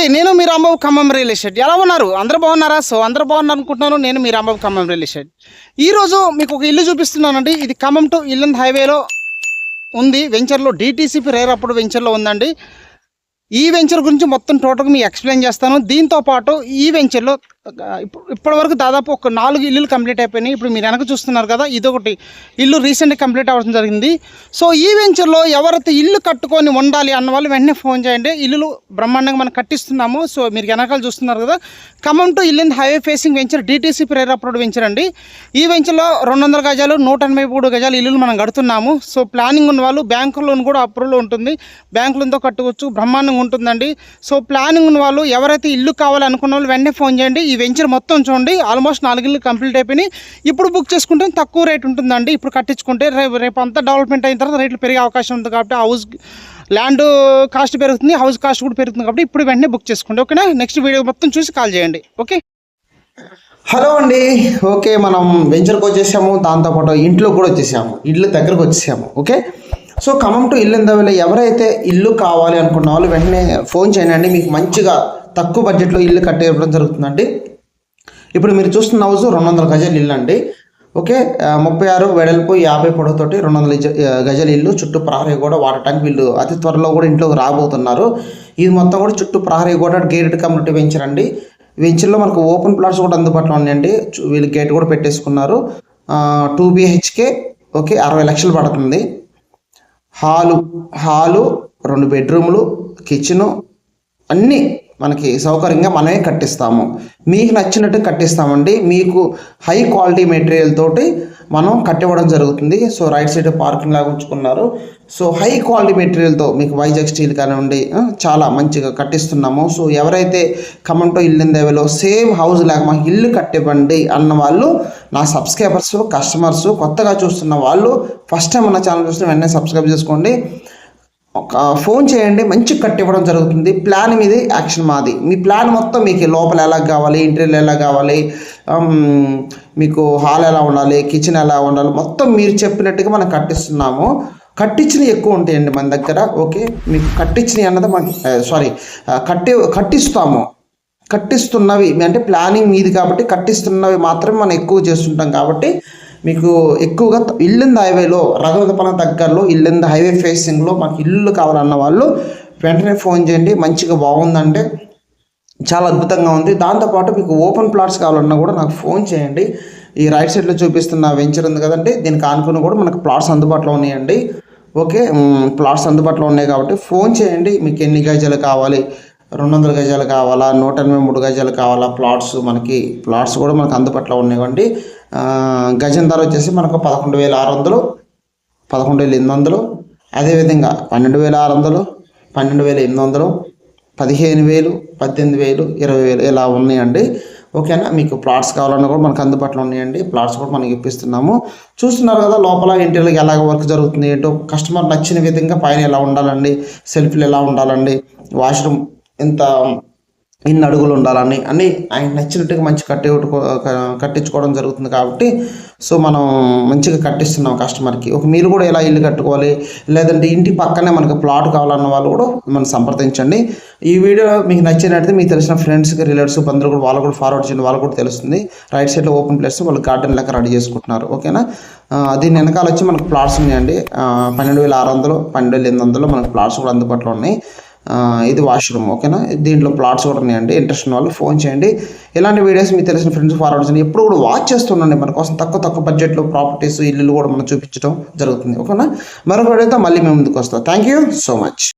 అండి నేను మీ రాంబాబు ఖమ్మం రియల్ ఎస్టేట్. ఎలా ఉన్నారు? అందరూ బాగున్నారా? సో అందరూ బాగున్నారు అనుకుంటున్నాను నేను మీ రాంబాబు ఖమ్మం రియల్ ఎస్టేట్. ఈరోజు మీకు ఒక ఇల్లు చూపిస్తున్నానండి. ఇది ఖమ్మం టు ఇల్లంద్ హైవేలో ఉంది. వెంచర్లో డిటీసీపీ రేర్ అప్పుడు వెంచర్లో ఉందండి. ఈ వెంచర్ గురించి మొత్తం టోటల్గా మీకు ఎక్స్ప్లెయిన్ చేస్తాను. దీంతో పాటు ఈ వెంచర్లో ఇప్పుడు ఇప్పటివరకు దాదాపు ఒక నాలుగు ఇల్లులు కంప్లీట్ అయిపోయినాయి. ఇప్పుడు మీరు వెనక చూస్తున్నారు కదా ఇదొకటి. ఇల్లు రీసెంట్గా కంప్లీట్ అవ్వడం జరిగింది. సో ఈ వెంచర్లో ఎవరైతే ఇల్లు కట్టుకొని ఉండాలి అన్న వాళ్ళు వెంటనే ఫోన్ చేయండి. ఇల్లులు బ్రహ్మాండంగా మనం కట్టిస్తున్నాము. సో మీరు వెనకాల చూస్తున్నారు కదా. Khammam to Yellandu highway facing venture DTC ప్రేర approved venture అండి. ఈ వెంచర్లో రెండు వందల గజాలు నూట ఎనభై మూడు గజాలు ఇల్లులు మనం కడుతున్నాము. సో ప్లానింగ్ ఉన్న వాళ్ళు బ్యాంకు లోన్ కూడా అప్రూవల్ ఉంటుంది. బ్యాంక్ లోన్తో కట్టుకోవచ్చు. బ్రహ్మాండంగా ఉంటుందండి. సో ప్లానింగ్ ఉన్న వాళ్ళు ఎవరైతే ఇల్లు కావాలనుకున్న వాళ్ళు వెంటనే ఫోన్ చేయండి. ఈ వెంచర్ మొత్తం చూడండి ఆల్మోస్ట్ నాలుగేళ్ళు కంప్లీట్ అయిపోయినాయి. ఇప్పుడు బుక్ చేసుకుంటే తక్కువ రేట్ ఉంటుందండి. ఇప్పుడు కట్టించుకుంటే రేపు రేపు అంతా డెవలప్మెంట్ అయిన తర్వాత రేట్లు పెరిగే అవకాశం ఉంది కాబట్టి హౌస్ ల్యాండ్ కాస్ట్ పెరుగుతుంది హౌస్ కాస్ట్ కూడా పెరుగుతుంది కాబట్టి ఇప్పుడు వెంటనే బుక్ చేసుకోండి. ఓకేనా? నెక్స్ట్ వీడియో మొత్తం చూసి కాల్ చేయండి. ఓకే? హలో అండి. ఓకే మనం వెంచర్కి వచ్చేసాము. దాంతోపాటు ఇంట్లో కూడా వచ్చేసాము. ఇల్లు దగ్గరకు వచ్చేసాము. ఓకే? సో ఖమ్మం టు ఇల్లు ఎంత ఎవరైతే ఇల్లు కావాలి అనుకున్న వాళ్ళు వెంటనే ఫోన్ చేయండి. మీకు మంచిగా తక్కువ బడ్జెట్లో ఇల్లు కట్టేయడం జరుగుతుందండి. ఇప్పుడు మీరు చూస్తున్న హౌస్ రెండు వందల గజాల ఇల్లు అండి. ఓకే ముప్పై ఆరు వెడల్పు యాభై పొడవుతోటి రెండు వందల గజల ఇల్లు చుట్టూ ప్రహరీ కూడా ట్యాంక్ వీళ్ళు అతి త్వరలో కూడా ఇంట్లోకి రాబోతున్నారు. ఇది మొత్తం కూడా చుట్టూ ప్రహరీ కూడా గేటెడ్ కమ్యూనిటీ వెంచర్ అండి. వెంచర్లో మనకు ఓపెన్ ప్లాట్స్ కూడా అందుబాటులో ఉన్నాయండి. వీళ్ళు గేట్ కూడా పెట్టేసుకున్నారు. టూ బిహెచ్కే ఓకే అరవై లక్షలు పడుతుంది. హాలు హాలు రెండు బెడ్రూములు కిచెను అన్నీ మనకి సౌకర్యంగా మనమే కట్టిస్తాము. మీకు నచ్చినట్టు కట్టిస్తామండి. మీకు హై క్వాలిటీ మెటీరియల్ తోటి మనం కట్టివ్వడం జరుగుతుంది. సో రైట్ సైడ్ పార్కింగ్ లాగా ఉంచుకున్నారు. సో హై క్వాలిటీ మెటీరియల్తో మీకు వైజాగ్ స్టీల్ కానివ్వండి చాలా మంచిగా కట్టిస్తున్నాము. సో ఎవరైతే కమంటో ఇల్లు దేవలో సేమ్ హౌస్ లాగా మాకు ఇల్లు కట్టివ్వండి అన్న వాళ్ళు నా సబ్స్క్రైబర్స్ కస్టమర్స్ కొత్తగా చూస్తున్న వాళ్ళు ఫస్ట్ టైం మన ఛానల్ చూస్తున్న వెంటనే సబ్స్క్రైబ్ చేసుకోండి. ఒక ఫోన్ చేయండి మంచి కట్టివ్వడం జరుగుతుంది. ప్లాన్ మీది యాక్షన్ మాది. మీ ప్లాన్ మొత్తం మీకు లోపల ఎలా కావాలి ఇంటీరియర్ ఎలా కావాలి మీకు హాల్ ఎలా ఉండాలి కిచెన్ ఎలా ఉండాలి మొత్తం మీరు చెప్పినట్టుగా మనం కట్టిస్తున్నాము. కట్టించినవి ఎక్కువ ఉంటాయండి మన దగ్గర ఓకే? మీకు కట్టించినవి అన్నది మనకి సారీ కట్టి కట్టిస్తాము. కట్టిస్తున్నవి అంటే ప్లానింగ్ మీది కాబట్టి కట్టిస్తున్నవి మాత్రమే మనం ఎక్కువ చేస్తుంటాం కాబట్టి మీకు ఎక్కువగా ఇల్లింద హైవేలో రఘువతపల్లి దగ్గరలో ఇల్లింద హైవే ఫేసింగ్లో మాకు ఇల్లు కావాలన్న వాళ్ళు వెంటనే ఫోన్ చేయండి. మంచిగా బాగుందంటే చాలా అద్భుతంగా ఉంది. దాంతోపాటు మీకు ఓపెన్ ప్లాట్స్ కావాలన్నా కూడా నాకు ఫోన్ చేయండి. ఈ రైట్ సైడ్లో చూపిస్తున్న వెంచర్ ఉంది కదండి దీనికి ఆనుకుని కూడా మనకు ప్లాట్స్ అందుబాటులో ఉన్నాయండి. ఓకే ప్లాట్స్ అందుబాటులో ఉన్నాయి కాబట్టి ఫోన్ చేయండి. మీకు ఎన్ని గజాలు కావాలి రెండు వందల గజాలు కావాలా? నూట ఎనభై మూడు గజాలు కావాలా? ప్లాట్స్ మనకి ప్లాట్స్ కూడా మనకు అందుబాటులో ఉన్నాయండి గజం ధర వచ్చేసి మనకు పదకొండు వేల ఆరు వందలు పదకొండు వేల ఎనిమిది వందలు. అదేవిధంగా పన్నెండు వేల ఆరు వందలు పన్నెండు వేల ఎనిమిది వందలు పదిహేను వేలు పద్దెనిమిది వేలు ఇరవై వేలు ఇలా ఉన్నాయండి. ఓకేనా? మీకు ప్లాట్స్ కావాలన్నా కూడా మనకు అందుబాటులో ఉన్నాయండి. ప్లాట్స్ కూడా మనకి ఇప్పిస్తున్నాము. చూస్తున్నారు కదా లోపల ఇంటర్లకు ఎలా వర్క్ జరుగుతుంది ఏంటో? కస్టమర్ నచ్చిన విధంగా పైన ఎలా ఉండాలండి? సెల్ఫ్లు ఎలా ఉండాలండి? వాష్రూమ్ ఇంత ఇన్ని అడుగులు ఉండాలని అన్ని ఆయన నచ్చినట్టుగా మంచి కట్టి కట్టించుకోవడం జరుగుతుంది కాబట్టి సో మనం మంచిగా కట్టిస్తున్నాం కస్టమర్కి. ఒక మీరు కూడా ఎలా ఇల్లు కట్టుకోవాలి? లేదంటే ఇంటి పక్కనే మనకు ప్లాట్ కావాలన్న వాళ్ళు కూడా మనం సంప్రదించండి. ఈ వీడియో మీకు నచ్చినట్లయితే మీకు తెలిసిన ఫ్రెండ్స్కి రిలేటివ్స్ బంధువులు కూడా వాళ్ళు కూడా ఫార్వర్డ్ చేయండి వాళ్ళు కూడా తెలుస్తుంది. రైట్ సైడ్లో ఓపెన్ ప్లేస్ వాళ్ళు గార్డెన్ లెక్క రెడీ చేసుకుంటున్నారు. ఓకేనా? దీని వెనకాల వచ్చి మనకు ప్లాట్స్ ఉన్నాయండి. పన్నెండు వేల ఆరు వందలు పన్నెండు వేల ఎనిమిది వందలు మనకు ప్లాట్స్ కూడా అందుబాటులో ఉన్నాయి. ఇది వాష్రూమ్ ఓకేనా దీంట్లో ప్లాట్స్ కూడా ఉన్నాయండి. ఇంట్రెస్ట్ ఉన్న వాళ్ళు ఫోన్ చేయండి. ఇలాంటి వీడియోస్ మీకు తెలిసిన ఫ్రెండ్స్ ఫార్వర్డ్ చేయండి ఎప్పుడు కూడా వాచ్ చేస్తుండండి. మన కోసం తక్కువ తక్కువ బడ్జెట్లో ప్రాపర్టీస్ ఇల్లు కూడా మనం చూపించడం జరుగుతుంది. ఓకేనా మరొక వీడియోతో మళ్ళీ మేము ముందుకు వస్తాం. Thank you so much